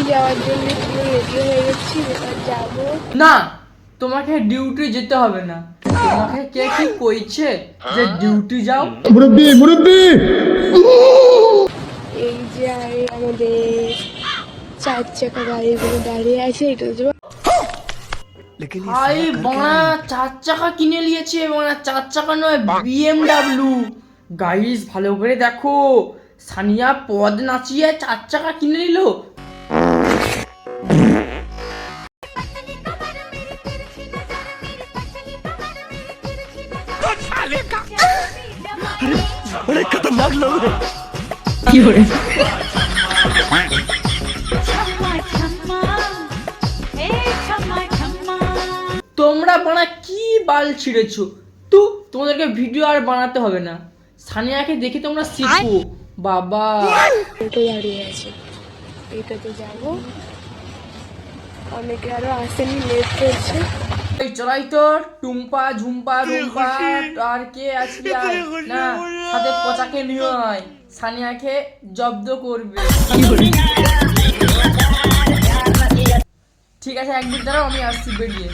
Duty যাওয়ার জন্য পুরো রেডি হয়ে গেছি এবার যাব। না তোমাকে ডিউটি যেতে হবে না। তোমাকে কে কি কইছে যে ডিউটি যাও? মুরব্বী মুরব্বী! এই যে আমাদের চার চাকা গাড়িগুলো দাঁড়িয়ে আছে এটা হচ্ছে ভাই বাংলা চার চাকা কিনে নিয়েছে বাংলা চার চাকা নয় বিএমডাব্লিউ গাইস ভালো করে দেখো। সানিয়া পদ নাচিয়ে চার চাকা কিনে নিল। তোমরা বানা কি বাল ছিঁড়েছো? তো তোমাদেরকে ভিডিও আর বানাতে হবে না। সানিয়াকে দেখে তোমরা শিখো। বাবা। দাঁড়িয়ে আছে। এটাতে যাব। অনেকে আরও আসেনি লেট করছে এই চলাই তোর টুম্পা ঝুম্পা রুম্পা আর কে আজকে না সাথে পচাকে নিয়ে আয়। সানিয়াকে জব্দ করবে। ঠিক আছে একদিন দাঁড়াও আমি আসছি বেরিয়ে।